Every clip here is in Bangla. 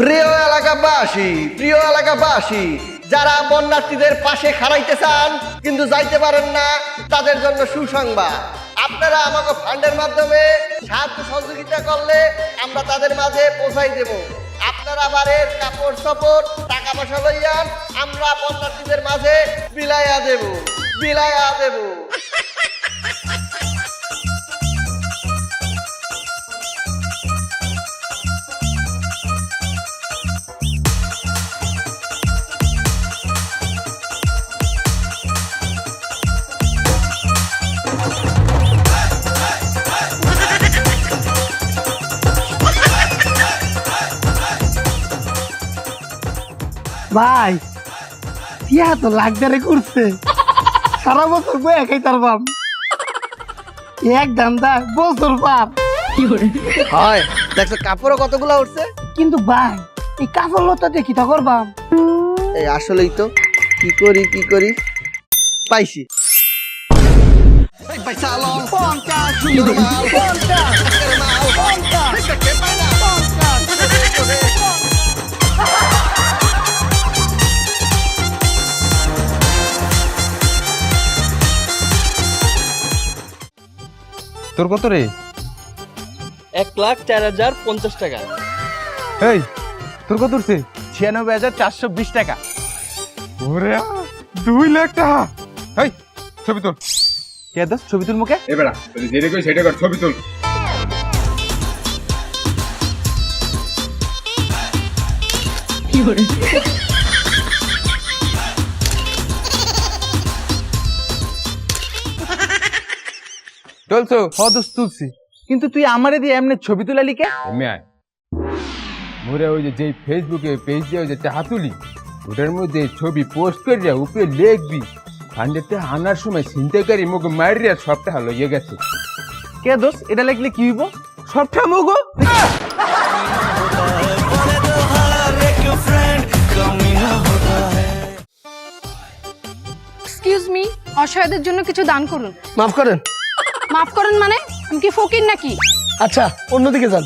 প্রিয় এলাকাবাসী প্রিয় এলাকাবাসী, যারা বন্যার্থীদের পাশে খাড়াইতে চান, কিন্তু যাইতে পারেন না, তাদের জন্য সুসংবাদ। আপনারা আমাকে ফান্ডের মাধ্যমে সাহায্য সহযোগিতা করলে আমরা তাদের মাঝে পৌঁছাই দেব। আপনারা বাড়ির কাপড় চোপড়, টাকা পয়সা লইয়ান আমরা বন্যার্থীদের মাঝে বিলাইয়া দেব। বিলাইয়া দেব। ভাই ইয়া তো লাগদারে করছে। সারা বছর বয়ে খাই তার বাম এক ধান্দা বছর পার। হয় দেখছ কাপড়ও কতগুলো উঠছে? কিন্তু ভাই এই কাপড় লতা দেখি তা করবাম? এই আসলেই তো কি করি কি করি? পাইছি। এই পয়সা তোর কত রে? এক লাখ চার হাজার পঞ্চাশ টাকা। এই তোর কত উঠছে? ছিয়ানব্বই হাজার চারশো বিশ টাকা। ওরে দুই লাখ টাকা। এই ছবি তোল। কে দাস ছবি তুল মুখে। এ বেড়া তুই যেটা কই সেটা কর ছবি তুল। চলছো হদস তুলছি। কিন্তু তুই আমারে দিয়ে এমনি ছবি তুলা লিখে এমনি আয়। মোরে ওই যে যেই ফেসবুকে পেজ দিয়ে ওই যে টাকা তুলি ওটার মধ্যে ছবি পোস্ট করিয়া উপরে লিখবি। ফান্ডেতে আনার সময় ছিনতাইকারী মুখ মারিয়া সবটা হলো ইয়ে গেছে। কে দোষ? এটা লিখলে কি হইব? সবটা মগো এক্সকিউজ মি অসহায়দের জন্য কিছু দান করুন। মাফ করেন। মাফ করেন মানে আমি কি ফকির নাকি? আচ্ছা অন্যদিকে যান।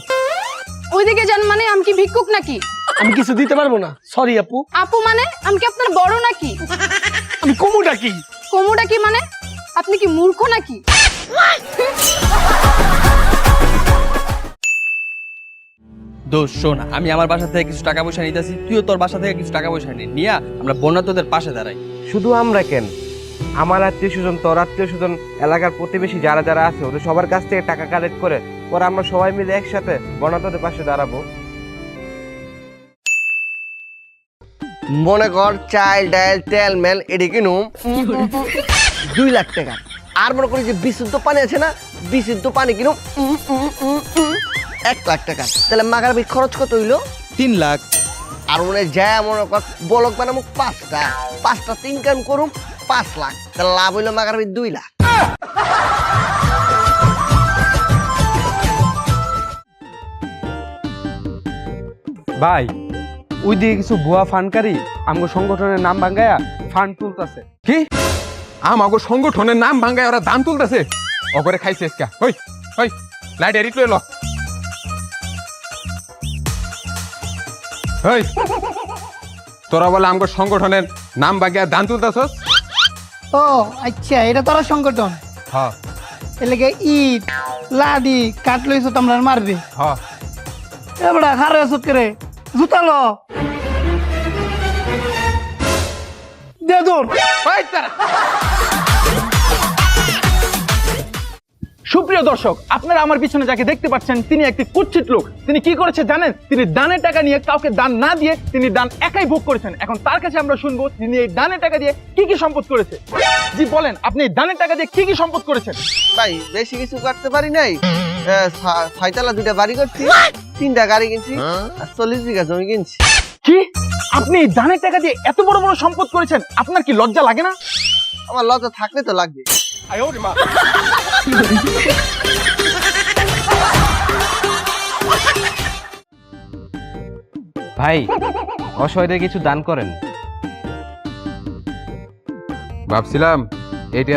ওইদিকে যান মানে আমি কি ভিক্ষুক নাকি? আমি কিছু দিতে পারব না। সরি আপু। আপু মানে আমি কি আপনার বড় নাকি? আমি কমু ডাকি কোমোটা কি মানে? আপনি কি মূর্খ নাকি? দোষ শোন আমি আমার বাসা থেকে কিছু টাকা পয়সা নিতেছি তুইও তোর বাসা থেকে কিছু টাকা পয়সা নি। নিয়া আমরা বন্যাতদের পাশে দাঁড়াই। শুধু আমরা কেন? আমার আত্মীয় স্বজন তোর আত্মীয় স্বজন এলাকার প্রতিবেশী যারা যারা আছে ওদের সবার কাছ থেকে টাকা কালেক্ট করে পরে আমরা সবাই মিলে একসাথে বনাতদের পাশে দাঁড়াবো। মনে কর চাল ডাল তেল মেল এটি কিনুম দুই লাখ টাকা। আর মনে করি যে বিশুদ্ধ পানি আছে না বিশুদ্ধ পানি কিনুম এক লাখ টাকা। তাহলে মাগার খরচ কত হইল? তিন লাখ। আর মনে হয় যায় মনে কর বলক বানাবো পাঁচটা। পাঁচটা তিন কাম করুম পাঁচ লাখ। তাহলে লাভ হইল মাগার দুই লাখ। ভাই ওই দিকে কিছু ভুয়া ফানকারী আমগো সংগঠনের নাম ভাঙ্গায়া ফান্ড তুলতাছে। কি? আমাগো সংগঠনের নাম ভাঙ্গায় ওরা দাম তুলতেছে? অগরে খাইছে এসকা হই হই লাইট এডিট লই ল। হই তোরা বলে আমগো সংগঠনের নাম ভাঙ্গায় দাম তুলতেছস? ও আচ্ছা এটা তারা সংগঠন। হ্যাঁ। এলাকে ইট লাডি কাট লইছো তোমরা মারবে। হ্যাঁ। এবড়া হারে আছো করে। জুতা লো। দে দূর ওই তারা। সুপ্রিয় দর্শক আপনারা আমার পিছনে যাকে দেখতে পাচ্ছেন তিনি একটি কুচ্ছিত লোক। তিনি কি করেছে জানেন? তিনি দানের টাকা নিয়ে কাউকে দান না দিয়ে তিনি দান একাই ভোগ করেছেন। এখন তার কাছে আমরা শুনব তিনি এই দানের টাকা দিয়ে কি কি সম্পদ করেছে। জি বলেন আপনি এই দানের টাকা দিয়ে কি কি সম্পদ করেছেন? ভাই বেশি কিছু করতে পারি নাই। ছয়তলা দুইটা বাড়ি করছি তিনটা গাড়ি কিনছি আর চল্লিশ বিঘা জমি কিনছি। কি? আপনি এই দানের টাকা দিয়ে এত বড় বড় সম্পদ করেছেন? আপনার কি লজ্জা লাগে না? আমার লজ্জা থাকলে তো লাগবে। ভাই অসহায়দের কিছু দান করেন। ভাবছিলাম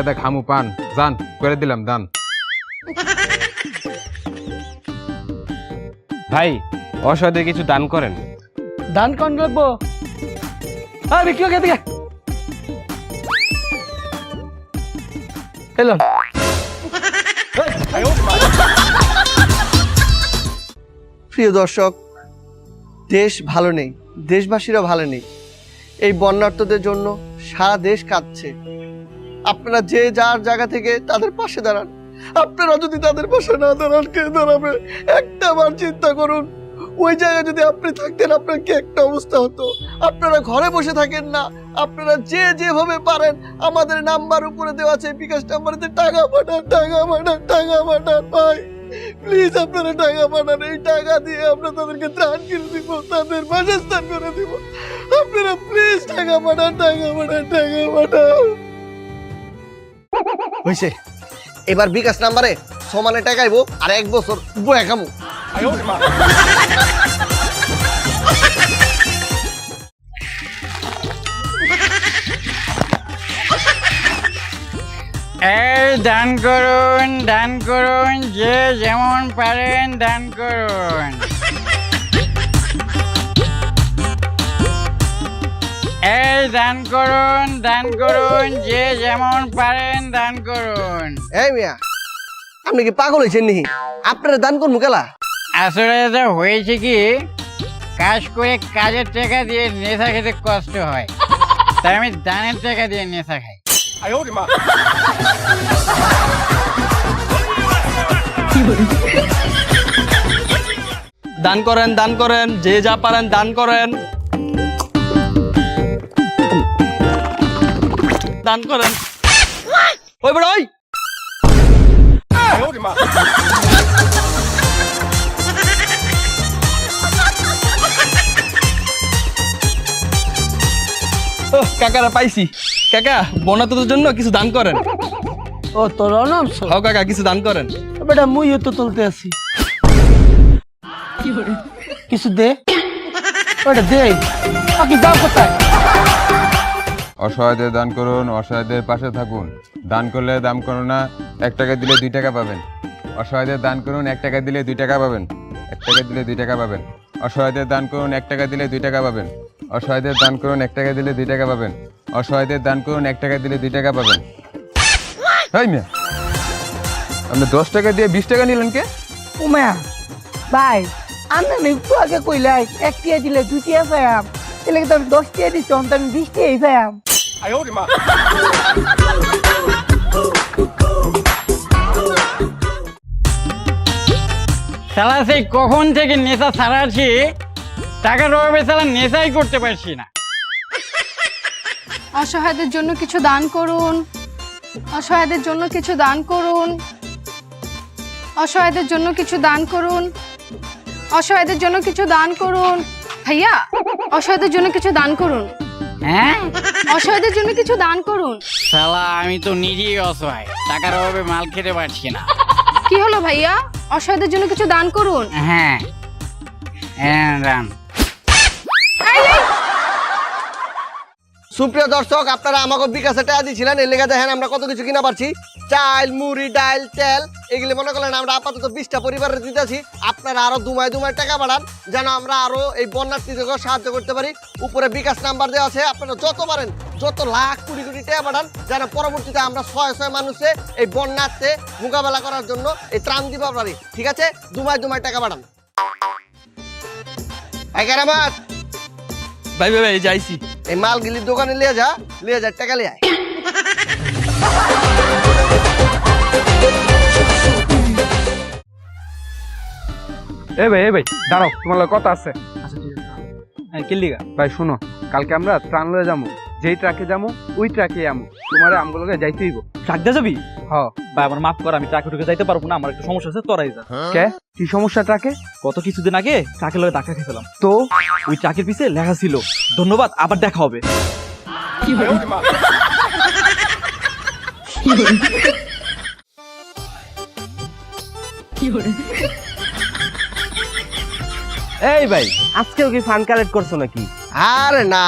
দা খামু পান। জান করে দিলাম দান। ভাই অসহায়দের কিছু দান করেন। ধান কোন লাগবো হ্যাঁ বিক্রি এলো প্রিয় দর্শক, দেশ ভালো নেই, দেশবাসীরা ভালো নেই। এই বন্যার্থদের জন্য সারা দেশ কাঁদছে। আপনারা যে যার জায়গা থেকে তাদের পাশে দাঁড়ান, আপনারা যদি তাদের পাশে না দাঁড়ান, কে দাঁড়াবে? একটা বার চিন্তা করুন। ওই জায়গায় যদি আপনি থাকতেন, আপনার কি একটা অবস্থা হতো? আপনারা ঘরে বসে থাকেন না। আপনারা যে যেভাবে পারেন, আমাদের নাম্বার উপরে দেওয়া আছে, বিকাশ নাম্বারেতে টাকা পাঠান টাকা পাঠান টাকা পাঠান, ভাই। প্লিজ আপনারা টাকা পাঠান, এই টাকা দিয়ে আমরা তাদেরকে ত্রাণ কিনে দিব, তাদের বাসস্থান করে দিব। আপনারা প্লিজ টাকা পাঠান টাকা পাঠান টাকা পাঠান। হয়েছে এবার বিকাশ নাম্বারে সমানে টাকাইবো আর এক বছর বয়া খামু। এই দান করুন দান করুন যে যেমন পারেন দান করুন। এই দান করুন দান করুন যে যেমন পারেন দান করুন। এই মিয়া আপনি কি পাগল হয়েছেন নি আপনারা দান করব কেলা? আসলে এটা হয়েছে কি কাজ করে কাজের টাকা দিয়ে নেশা খেতে কষ্ট হয়। তাই আমি দানের টাকা দিয়ে নেশা খাই। দান করেন দান করেন যে যা পারেন দান করেন। দান করেন। ওই বড় ওই! কাকারা পাইছি। কাকা বনাতদের জন্য কিছু দান করেন। ও তোর নাম হাও কাকা কিছু দান করেন। বেটা মুইও তো তুলতে আছি। কিছু দে। ওটা দে। বাকি দাও কোথায়? অসহায়দের দান করুন অসহায়দের পাশে থাকুন। দান করলে দাম করো না এক টাকা দিলে দুই টাকা পাবেন। অসহায়দের দান করুন এক টাকা দিলে দুই টাকা পাবেন। এক টাকা দিলে দুই টাকা পাবেন। অসহায়দের দান করুন এক টাকা দিলে দুই টাকা পাবেন। অসহায়দের দান করুন এক টাকা দিলে দুই টাকা পাবেন। অসহায়দের দান করুন এক টাকা দিলে দুই টাকা পাবেন। হয় মিয়া আপনি দশ টাকা দিয়ে বিশ টাকা নিলেন কে? উমায়া ভাই আমি একটু আগে কইলাই এক টিয়া দিলে দুই টিয়া পাইয়াম। এলে তো আমি দশ টিয়া দিচ্ছি অন্ত আমি বিশ টিয়াই পাইয়াম। কখন থেকে নেশা ছাড়াচ্ছি? টাকার অভাবে সালা নেশাই করতে পারছি না। অসহায়দের জন্য কিছু দান করুন। অসহায়দের জন্য কিছু দান করুন। অসহায়দের জন্য কিছু দান করুন। অসহায়দের জন্য কিছু দান করুন। ভাইয়া অসহায়দের জন্য কিছু দান করুন। হ্যাঁ? অসহায়দের জন্য কিছু দান করুন। সালা আমি তো নিজেই অসহায়। টাকার অভাবে মাল খেতে পারছি না। কি হলো ভাইয়া? অসহায়দের জন্য কিছু দান করুন। হ্যাঁ। হ্যাঁ রাম সুপ্রিয় দর্শক, আপনারা আমাকে বিকাশে টাকা দিয়েছিলেন। এর লেগে দেখেন আমরা কত কিছু কিনা পারছি। চাল, মুড়ি, ডাল, তেল, এগুলি মনে করলেন আমরা আপাতত বিশটা পরিবারের দিতেছি। আপনারা আরও দুমায় দুমায় টাকা বাড়ান, যেন আমরা আরও এই বন্যার্থীদেরকে সাহায্য করতে পারি। উপরে বিকাশ নাম্বার দেওয়া আছে, আপনারা যত পারেন, যত লাখ কোটি কোটি টাকা পাঠান যেন পরবর্তীতে আমরা ছয় ছয় মানুষে এই বন্যার্থে মোকাবেলা করার জন্য এই ত্রাণ দিতে পারি ঠিক আছে? দুমায় দুমায় টাকা বাড়ান। এগারামাত ভাই ভাই ভাই যাইছি। এই মাল মালগুলির দোকানে লিয়ে যা লিয়ে যা টাকা লিয়ে আয়। এ ভাই এ ভাই দাঁড়াও তোমার কথা আছে। হ্যাঁ কিল্লিগা। ভাই শুনো কালকে আমরা ত্রাণ লয়ে যাব। যেই ট্রাকে যাব ওই ট্রাকে আমু। তোমার আমগুলোকে যাইতে হইব। ট্রাক দিয়ে যাবি? হ। ভাই আমার মাফ কর আমি ট্রাকে ঢুকে যাইতে পারব না আমার একটু সমস্যা আছে তোরাই যা। কে? কি সমস্যা ট্রাকে গত কিছুদিন আগে ট্রাকের লগে ধাক্কা খেয়েছিলাম। তো? ওই ট্রাকের পিছে লেখা ছিল ধন্যবাদ আবার দেখা হবে। এই ভাই আজকেও কি ফান্ড কালেক্ট করছ নাকি? আরে না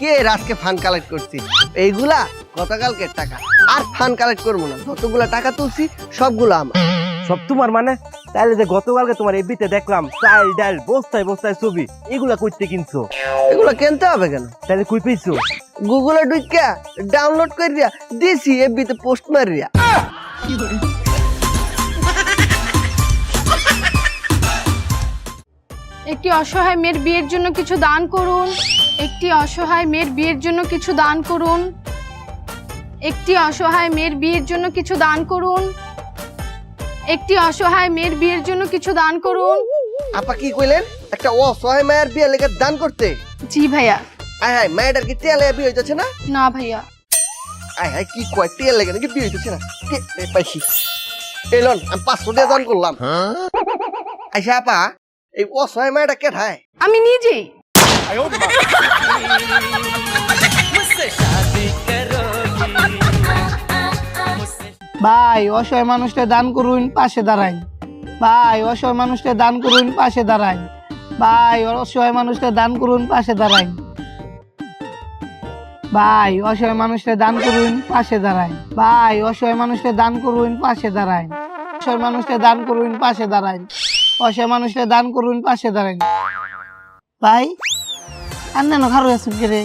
কে আজকে ফান কালেক্ট করছি। এইগুলা গতকালকের টাকা। আর ফান কালেক্ট করব না। যতগুলা টাকা তুলছি সবগুলো আমার। সব তোমার মানে? তাহলে যে গতকালকে তোমার এফবিতে দেখলাম চাল ডাল বস্তায় বস্তায় ছবি এগুলা করতে কিনছো? এগুলো কিনতে হবে কেন? তাহলে কই পেয়েছ? গুগলে ঢুকিয়া ডাউনলোড করে করিয়া দিছি এফবিতে পোস্ট মারিয়া একটি অসহায় মেয়ের বিয়ের জন্য কিছু দান করুন। একটি অসহায় মেয়ের বিয়ের জন্য কিছু দান করুন। একটি অসহায় মেয়ের বিয়ের জন্য কিছু দান করুন। একটি অসহায় মেয়ের বিয়ের জন্য কিছু দান করুন। আপা কি কইলেন? একটা অসহায় মায়ের বিয়ে লেগে দান করতে? জি ভাইয়া। আয় হায় মায়ের কি লেগে বিয়ে হইতেছে না? না ভাইয়া। আয় হায় কি কয় তেল লেগে নাকি বিয়ে হইতেছে না? কে- এ, পাইছি। এলন আমি পাঁচশো টাকা দান করলাম। আইসা আপা এই অসহায় মায়েরটা কে ঠায়? আমি নিজেই। ভাই, অসহায় মানুষটা দান করুন, পাশে দাঁড়াই। ভাই, অসহায় মানুষটা দান করুন, পাশে দাঁড়াই। ভাই, অসহায় মানুষটা দান করুন, পাশে দাঁড়াই। ভাই, অসহায় মানুষটা দান করুন, পাশে দাঁড়াই। ভাই, অসহায় মানুষটা দান করুন, পাশে দাঁড়াই। অসহায় মানুষটা দান করুন, পাশে দাঁড়াই। অসহায় মানুষটা দান করুন, পাশে দাঁড়াই। ভাই আর না খারো আসুন রে?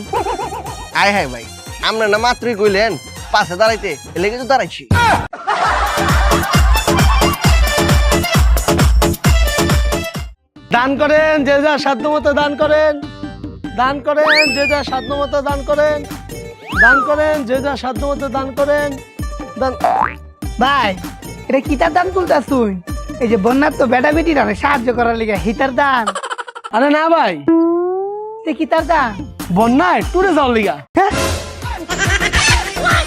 আয় হায় ভাই আমরা না মাত্রই কইলেন পাশে দাঁড়াইতে এ লেগে তো দাঁড়াইছি। দান করেন যে যা সাধ্য মতো দান করেন। দান করেন যে যা সাধ্য মতো দান করেন। দান করেন যে যা সাধ্য মতো দান করেন। দান ভাই এটা কিতার দান তুলতাস তুই? এই যে বন্যার তো বেটা বেটির সাহায্য করার লিগে হিতার দান। আরে না ভাই তে কিতার দান বন্যায় টুরে যাওয়ার লিগা। হ্যাঁ?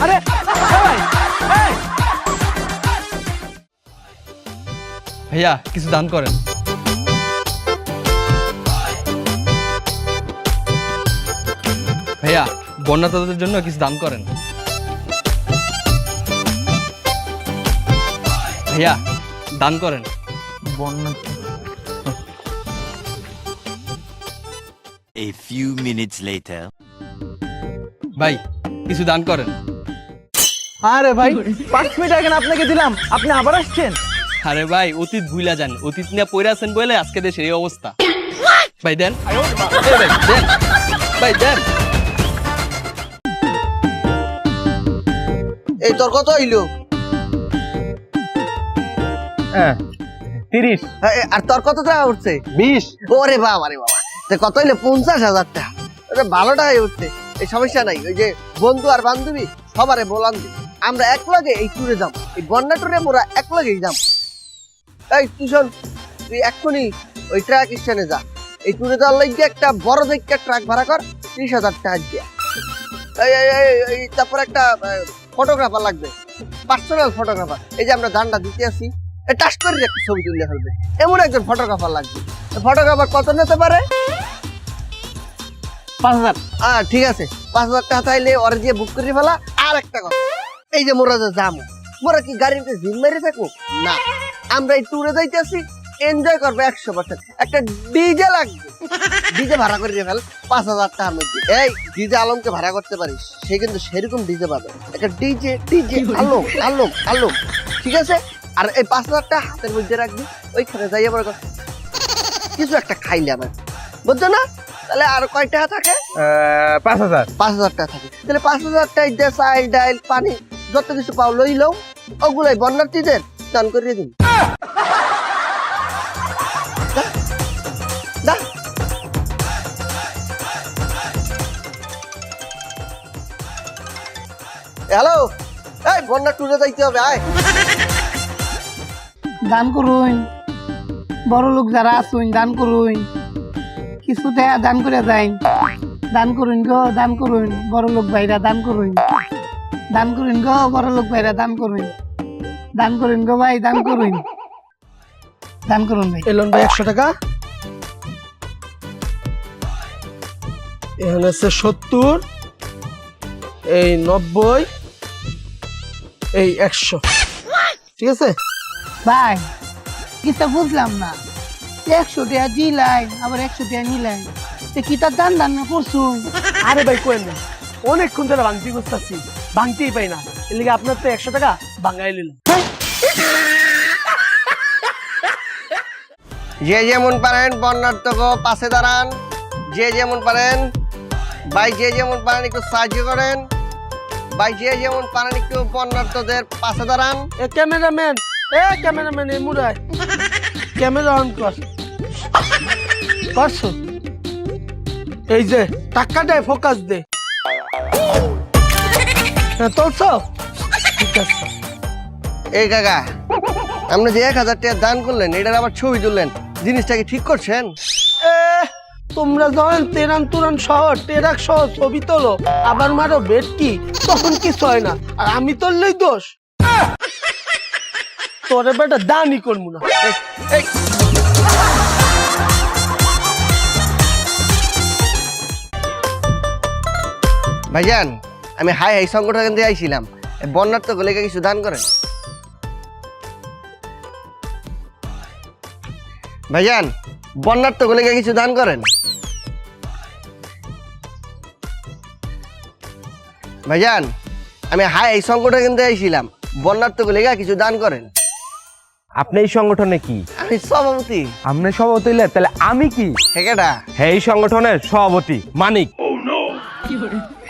আরে! ভাইয়া কিছু দান করেন। ভাইয়া বন্যাতদের জন্য কিছু দান করেন। ভাইয়া দান করেন। A few minutes later. ভাই কিছু দান করেন। আরে ভাই পাঁচ মিনিট আগে না আপনাকে দিলাম আপনি আবার আসছেন। আরে ভাই অতীত ভুলা যান অতীত নিয়ে পড়ে আছেন বলে আজকে দেশের এই অবস্থা। ভাই দেন। এই ভাই, দেন। ভাই দেন। এই তোর কত হইল? হ্যাঁ তিরিশ। এ, আর তোর কত টাকা উঠছে? বিশ। ওরে বাবা রে বাবা। কত হইলে পঞ্চাশ হাজার টাকা? ওরে ভালো টাকাই উঠছে এই সমস্যা নাই। ওই যে বন্ধু আর বান্ধবী সবারে বলান আমরা এক লগে এই ট্যুরে যাব। এই বন্যা ট্যুরে মোরা এক লগেই যাব। এই তুই তুই এক্ষুনি ওই ট্রাক স্ট্যান্ডে যা। এই ট্যুরে যাওয়ার লাগবে একটা বড় দেখে ট্রাক ভাড়া কর, ত্রিশ হাজার টাকা দিয়া। এই তারপর একটা ফটোগ্রাফার লাগবে। পার্সোনাল ফটোগ্রাফার এই যে আমরা দানটা দিতে আসি। টাস করে একটা ছবি তুলে ফেলবে। এমন একজন ফটোগ্রাফার লাগবে। ফটোগ্রাফার কত নিতে পারে? পাঁচ হাজার। আহ ঠিক আছে। পাঁচ হাজার টাকা চাইলে ওরা দিয়ে বুক করে ফেলা। আর একটা কথা এই যে মোরা যে যাব মোরা কি গাড়িতে জিম মেরে থাকব? না। আমরা এই ট্যুরে যাইতেছি এনজয় করব একশো পার্সেন্ট একটা ডিজে লাগবে। ডিজে ভাড়া করে ফেল পাঁচ হাজার টাকার মধ্যে। এই ডিজে আলমকে ভাড়া করতে পারিস সে কিন্তু সেরকম ডিজে পাবে। একটা ডিজে ডিজে আলোক আলোক আলোক ঠিক আছে? আর এই পাঁচ হাজার টাকা হাতের মধ্যে রাখবি ওইখানে যাইয়া পরে কর- কিছু একটা খাইলে আমার। বুঝছ না? তাহলে আর কয় টাকা থাকে? পাঁচ হাজার। পাঁচ হাজার টাকা থাকে। তাহলে পাঁচ হাজার টাকা দিয়ে চাল ডাইল পানি যত কিছু পাও লই লও। ওগুলাই বন্যার্থীদের দান করিয়ে দিন। দা, দা। হ্যালো? এই বন্যা টুরে যাইতে হবে আয়। দান করুন। বড় লোক যারা আসুন দান করুন। কিছু টাকা দান করে যাই দান করুন গো দান করুন। বড় লোক ভাইরা দান করুন। দান করুন গো বড় লোক ভাইরা দান করুন। দান করুন গো ভাই দান করুন। দান করুন ভাই। এলন ভাই একশো টাকা? এখানে হচ্ছে সত্তর এই নব্বই এই একশো। ঠিক আছে? ভাই। কিতা বুঝলাম না। একশো টাকা দিলাই আবার একশো টাকা নিলাই। তো কিতার দান দান না করছুন আরে ভাই কোয়েন না অনেকক্ষণ ধরে ভাঙতি করতেছি ভাঙতেই পাই না। এর লিগে আপনার তো একশো টাকা ভাঙাই নিলাম যে যেমন পারেন বন্যার্থক পাশে দাঁড়ান। যে যেমন পারেন ভাই যে যেমন পারেন একটু সাহায্য করেন। ভাই যে যেমন পারেন একটু বন্যার্থদের পাশে দাঁড়ান। এ ক্যামেরাম্যান এ ক্যামেরাম্যান এই মুরায় ক্যামেরা অন কর। করছ এই যে টাকা দে ফোকাস দে। হ্যাঁ তোলছো? ঠিক আছে। এই কাকা আপনি যে এক হাজার টাকা দান করলেন এটার আবার ছবি তুললেন জিনিসটাকে ঠিক করছেন? তোমরা যখন তেরান তুরান শহর টেরাক সহ ছবি তোলো আবার মারো বেটকি তখন কিছু হয় না। আর আমি তোললেই দোষ। তোরে বেটা দানই করব না। ভাইজান, আমি হাই হাই সংগঠন থেকে আইছিলাম। এই বন্যার্থ গলিকে কিছু দান করেন? ভাইজান, বন্যার্থ গলিকে কিছু দান করেন? ভাইজান, আমি হাই হাই সংগঠন থেকে আইছিলাম। বন্যার্থ গলিকে কিছু দান করেন? আপনি এই সংগঠনে কি? আমি সভাপতি। আপনি সভাপতি হইলে তাহলে আমি কি? সেকেটা হ্যাঁ এই সংগঠনের সভাপতি মানিক।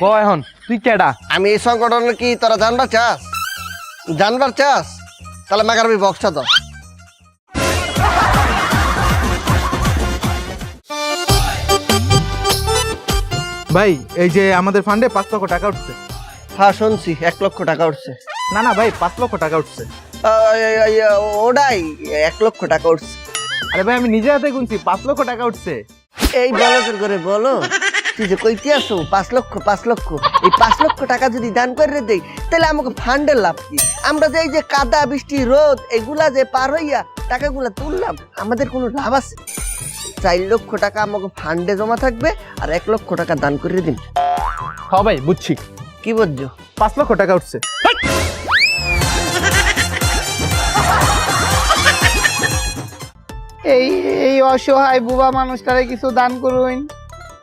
ক এখন? তুই কেডা? আমি এই সংগঠনে কি তোরা জানবার চাস? জানবার চাস? তাহলে মাগারবি বক্সটা তো ভাই এই যে আমাদের ফান্ডে পাঁচ লক্ষ টাকা উঠছে। হ্যাঁ শুনছি এক লক্ষ টাকা উঠছে। না না ভাই পাঁচ লক্ষ টাকা উঠছে। ওটাই এক লক্ষ টাকা উঠছে। আরে ভাই আমি নিজে হাতে গুনছি পাঁচ লক্ষ টাকা উঠছে। এই বলো তোর করে বলো। তুই যে কইতে আসো পাঁচ লক্ষ পাঁচ লক্ষ। এই পাঁচ লক্ষ টাকা যদি দান করে দেই তাহলে আমাকে ফান্ডের লাভ কি? আমরা যে এই যে কাদা বৃষ্টি রোদ এগুলা যে পার হইয়া টাকাগুলা তুললাম আমাদের কোনো লাভ আছে? চার লক্ষ টাকা আমাকে ফান্ডে জমা থাকবে আর এক লক্ষ টাকা দান করে দিন। হ্যাঁ ভাই বুঝছি। কি বুঝছ পাঁচ লক্ষ টাকা উঠছে। এই এই অসহায় বুবা মানুষটারে কিছু দান করুন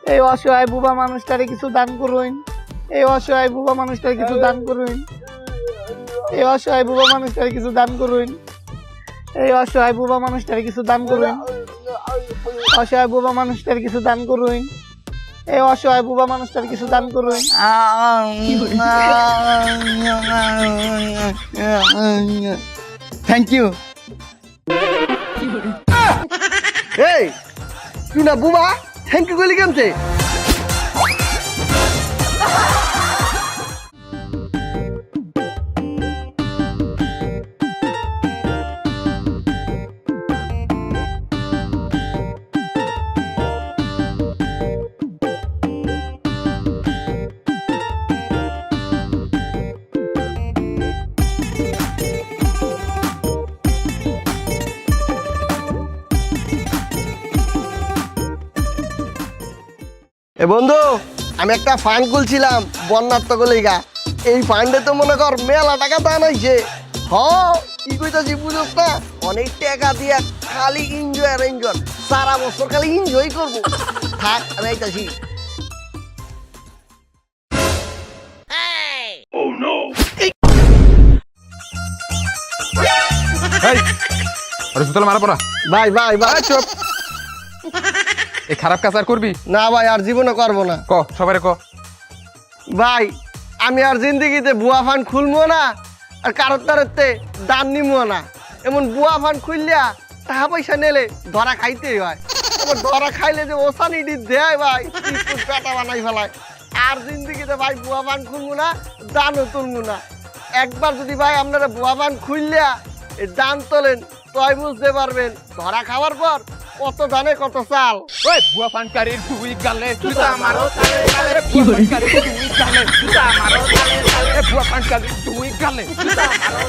এই অসহায় বুবা মানুষটারে কিছু দান করুন এই অসহায় বুবা মানুষটারে কিছু দান করুন এই অসহায় বুবা মানুষটারে কিছু দান করুন এই অসহায় বুবা মানুষটারে কিছু দান করুন অসহায় বুবা মানুষটার কিছু দান করুন এই অসহায় বুবা মানুষটার কিছু দান করুন থ্যাংক ইউ এই তুই না বুবা? থ্যাংক ইউ গলি কেমতে? এ বন্ধু আমি একটা ফান্ড খুলছিলাম বন্যার্থ গলিগা এই ফান্ডে তো মনে কর মেলা টাকা দান হয়েছে হ কি কইতাছি বুঝছ না? অনেক টাকা দিয়া খালি এনজয় আর এনজয় সারা বছর খালি এনজয় করব। থাক আমি আইতাছি। আরে সুতলে মারা পড়া। ভাই ভাই ভাই চুপ। এই খারাপ কাজ আর করবি? না ভাই আর জীবনে করব না। ক সবাই ক। ভাই আমি আর জিন্দগিতে বুয়া ফান খুলবো না আর কারোর তারতে দান নিমো না। এমন বুয়া ফান খুললিয়া টাকা পয়সা নেলে ধরা খাইতেই হয়। এবার ধরা খাইলে যে ওসানি ডি দেয় ভাই পেটা বানাই ফেলায়। আর জিন্দগিতে ভাই বুয়া ফান খুলবো না দানও তুলবো না। একবার যদি ভাই আপনারা বুয়া ফান খুললিয়া দান তোলেন তয় বুঝতে পারবেন ধরা খাওয়ার পর কত দানে কত চাল। ওই বুয়া পানকারীর দুই গালে জুতা মারো। তালে তালে বুয়া পানকারীর দুই গালে জুতা মারো। তালে তালে বুয়া পানকারীর দুই গালে জুতা মারো।